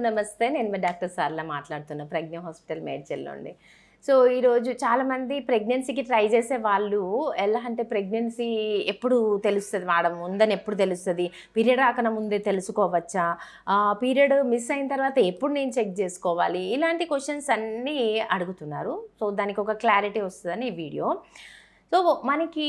నమస్తే నేను మీ డాక్టర్ సార్లా మాట్లాడుతున్నా ప్రజ్ఞ హాస్పిటల్ మేడ్చల్ నుండి. సో ఈరోజు చాలామంది ప్రెగ్నెన్సీకి ట్రై చేసే వాళ్ళు ఎలా అంటే ప్రెగ్నెన్సీ ఎప్పుడు తెలుస్తుంది మేడం? ఉందని ఎప్పుడు తెలుస్తుంది? పీరియడ్ రాకన ముందే తెలుసుకోవచ్చా? పీరియడ్ మిస్ అయిన తర్వాత ఎప్పుడు నేను చెక్ చేసుకోవాలి? ఇలాంటి క్వశ్చన్స్ అన్నీ అడుగుతున్నారు. సో దానికి ఒక క్లారిటీ వస్తుందని ఈ వీడియో. సో మనకి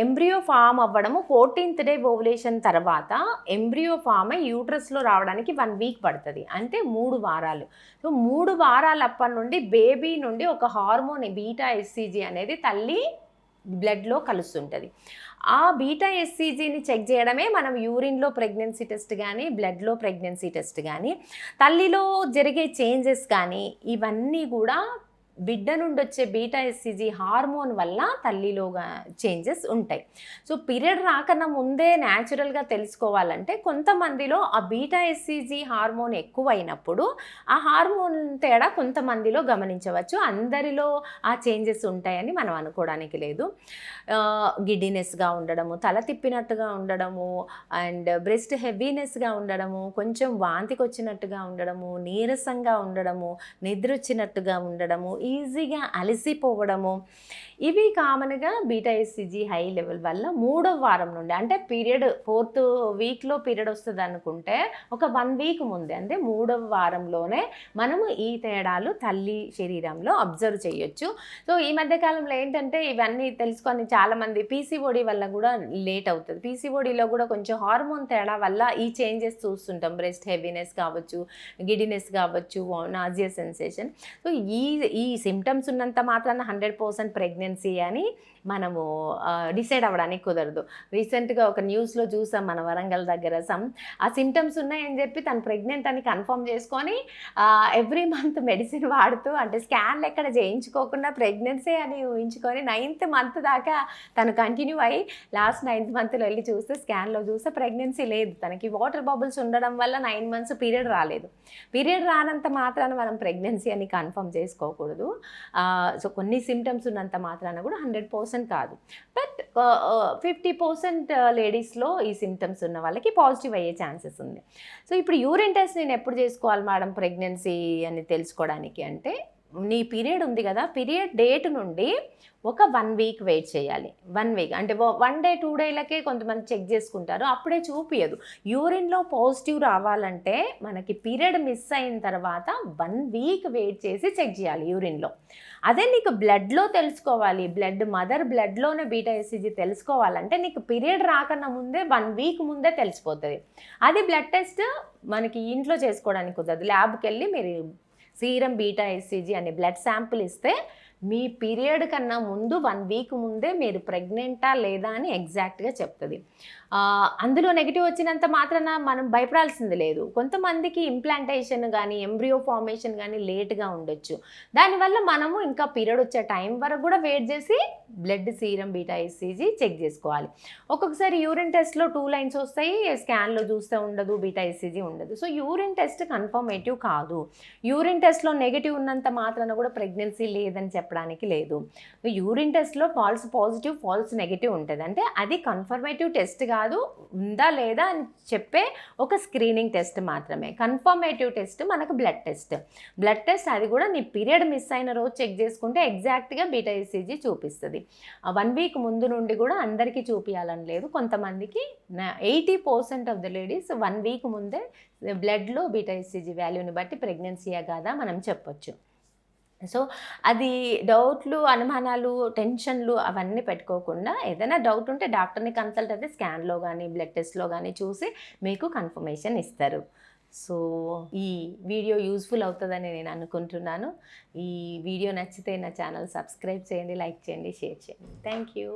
ఎంబ్రియో ఫామ్ అవ్వడము ఫోర్టీన్త్ డే ఓవులేషన్ తర్వాత ఎంబ్రియో ఫామ్ అయి యూట్రస్లో రావడానికి వన్ వీక్ పడుతుంది. అంటే మూడు వారాలు. సో మూడు వారాలప్పటి నుండి బేబీ నుండి ఒక హార్మోన్ బీటా ఎస్సీజీ అనేది తల్లి బ్లడ్లో కలుస్తుంటుంది. ఆ బీటా ఎస్సీజీని చెక్ చేయడమే మనం యూరిన్లో ప్రెగ్నెన్సీ టెస్ట్ కానీ బ్లడ్లో ప్రెగ్నెన్సీ టెస్ట్ కానీ తల్లిలో జరిగే చేంజెస్ కానీ ఇవన్నీ కూడా బిడ్డ నుండి వచ్చే బీటా ఎస్సీజీ హార్మోన్ వల్ల తల్లిలో చేంజెస్ ఉంటాయి. సో పీరియడ్ రాకన్నా ముందే న్యాచురల్గా తెలుసుకోవాలంటే కొంతమందిలో ఆ బీటా ఎస్సీజీ హార్మోన్ ఎక్కువైనప్పుడు ఆ హార్మోన్ తేడా కొంతమందిలో గమనించవచ్చు. అందరిలో ఆ చేంజెస్ ఉంటాయని మనం అనుకోవడానికి లేదు. గిడ్డినెస్గా ఉండడము తల తిప్పినట్టుగా ఉండడము అండ్ బ్రెస్ట్ హెవీనెస్గా ఉండడము కొంచెం వాంతికి వచ్చినట్టుగా ఉండడము నీరసంగా ఉండడము నిద్ర వచ్చినట్టుగా ఉండడము ఈజీగా అలసిపోవడము. ఇవి కామన్గా బీటా ఎస్సీజీ హై లెవెల్ వల్ల మూడో వారం నుండి అంటే పీరియడ్ ఫోర్త్ వీక్లో పీరియడ్ వస్తుంది అనుకుంటే ఒక వన్ వీక్ ముందే అంటే మూడవ వారంలోనే మనము ఈ తేడాలు తల్లి శరీరంలో అబ్జర్వ్ చేయొచ్చు. సో ఈ మధ్య కాలంలో ఏంటంటే ఇవన్నీ తెలుసుకొని చాలామంది పీసీఓడి వల్ల కూడా లేట్ అవుతుంది. పీసీఓడిలో కూడా కొంచెం హార్మోన్ తేడా వల్ల ఈ చేంజెస్ చూస్తుంటాం. బ్రెస్ట్ హెవీనెస్ కావచ్చు గిడినెస్ కావచ్చు నాజియా సెన్సేషన్. సో ఈ ఈ సిమ్టమ్స్ ఉన్నంత మాత్రాన హండ్రెడ్ పర్సెంట్ ప్రెగ్నెన్సీ అని మనము డిసైడ్ అవ్వడానికి కుదరదు. రీసెంట్గా ఒక న్యూస్లో చూసాం మన వరంగల్ దగ్గర సమ్ ఆ సిమ్టమ్స్ ఉన్నాయని చెప్పి తను ప్రెగ్నెంట్ అని కన్ఫర్మ్ చేసుకొని ఎవ్రీ మంత్ మెడిసిన్ వాడుతూ అంటే స్కాన్లు ఎక్కడ చేయించుకోకుండా ప్రెగ్నెన్సీ అని ఊహించుకొని నైన్త్ మంత్ దాకా తను కంటిన్యూ అయ్యి లాస్ట్ నైన్త్ మంత్లో వెళ్ళి చూస్తే స్కాన్లో చూస్తే ప్రెగ్నెన్సీ లేదు. తనకి వాటర్ బబుల్స్ ఉండడం వల్ల నైన్ మంత్స్ పీరియడ్ రాలేదు. పీరియడ్ రానంత మాత్రాన మనం ప్రెగ్నెన్సీ అని కన్ఫర్మ్ చేసుకోకూడదు. సో కొన్ని సిమ్టమ్స్ ఉన్నంత మాత్రాన కూడా హండ్రెడ్ పర్సెంట్ కాదు. బట్ ఫిఫ్టీ పర్సెంట్ లేడీస్లో ఈ సిమ్టమ్స్ ఉన్న వాళ్ళకి పాజిటివ్ అయ్యే ఛాన్సెస్ ఉంది. సో ఇప్పుడు యూరిన్ టెస్ట్ నేను ఎప్పుడు చేసుకోవాలి మేడం ప్రెగ్నెన్సీ అని తెలుసుకోవడానికి అంటే నీ పీరియడ్ ఉంది కదా పీరియడ్ డేట్ నుండి ఒక వన్ వీక్ వెయిట్ చేయాలి. One week. అంటే వన్ డే టూ డేలకే కొంతమంది చెక్ చేసుకుంటారు. అప్పుడే చూపించదు యూరిన్లో పాజిటివ్ రావాలంటే మనకి పీరియడ్ మిస్ అయిన తర్వాత వన్ వీక్ వెయిట్ చేసి చెక్ చేయాలి యూరిన్లో. అదే నీకు బ్లడ్లో తెలుసుకోవాలి. బ్లడ్ మదర్ బ్లడ్లోనే బీటా ఎస్సీజీ తెలుసుకోవాలంటే నీకు పీరియడ్ రాకన్నా ముందే వన్ వీక్ ముందే తెలిసిపోతుంది. అది బ్లడ్ టెస్ట్ మనకి ఇంట్లో చేసుకోవడానికి కుదరదు. ల్యాబ్కి వెళ్ళి మీరు సీరం బీటా ఎస్సీజీ అనే బ్లడ్ శాంపుల్ ఇస్తే మీ పీరియడ్ కన్నా ముందు వన్ వీక్ ముందే మీరు ప్రెగ్నెంటా లేదా అని ఎగ్జాక్ట్గా చెప్తుంది. అందులో నెగిటివ్ వచ్చినంత మాత్రాన మనం భయపడాల్సింది లేదు. కొంతమందికి ఇంప్లాంటేషన్ కానీ ఎంబ్రియో ఫార్మేషన్ కానీ లేట్గా ఉండొచ్చు. దానివల్ల మనము ఇంకా పీరియడ్ వచ్చే టైం వరకు కూడా వెయిట్ చేసి blood serum beta HCG check చేసుకోవాలి. ఒక్కొక్కసారి యూరిన్ టెస్ట్లో టూ లైన్స్ వస్తాయి స్కాన్లో చూస్తే ఉండదు బీటా ఎస్సీజీ ఉండదు. సో యూరిన్ టెస్ట్ కన్ఫర్మేటివ్ కాదు. యూరిన్ టెస్ట్లో నెగిటివ్ ఉన్నంత మాత్రాన కూడా ప్రెగ్నెన్సీ లేదని చెప్పడానికి లేదు. యూరిన్ టెస్ట్లో ఫాల్స్ పాజిటివ్ ఫాల్స్ నెగిటివ్ ఉంటుంది. అంటే అది కన్ఫర్మేటివ్ టెస్ట్ కాదు ఉందా లేదా అని చెప్పే ఒక స్క్రీనింగ్ టెస్ట్ మాత్రమే. కన్ఫర్మేటివ్ టెస్ట్ మనకు బ్లడ్ టెస్ట్ బ్లడ్ టెస్ట్ అది కూడా నీ పీరియడ్ మిస్ అయిన రోజు చెక్ చేసుకుంటే ఎగ్జాక్ట్గా బీటా ఈసీజీ చూపిస్తుంది. వన్ వీక్ ముందు నుండి కూడా అందరికీ చూపించాలని లేదు. కొంతమందికి eighty percent of the ladies one week ముందే బ్లడ్లో బీటా ఈసీజీ వాల్యూని బట్టి ప్రెగ్నెన్సీయా కాదా మనం చెప్పొచ్చు. సో అది డౌట్లు అనుమానాలు టెన్షన్లు అవన్నీ పెట్టుకోకుండా ఏదైనా డౌట్ ఉంటే డాక్టర్ని కన్సల్ట్ అయితే స్కాన్లో కానీ బ్లడ్ టెస్ట్లో కానీ చూసి మీకు కన్ఫర్మేషన్ ఇస్తారు. సో ఈ వీడియో యూస్ఫుల్ అవుతుందని నేను అనుకుంటున్నాను. ఈ వీడియో నచ్చితే నా ఛానల్ సబ్స్క్రైబ్ చేయండి లైక్ చేయండి షేర్ చేయండి. Thank you.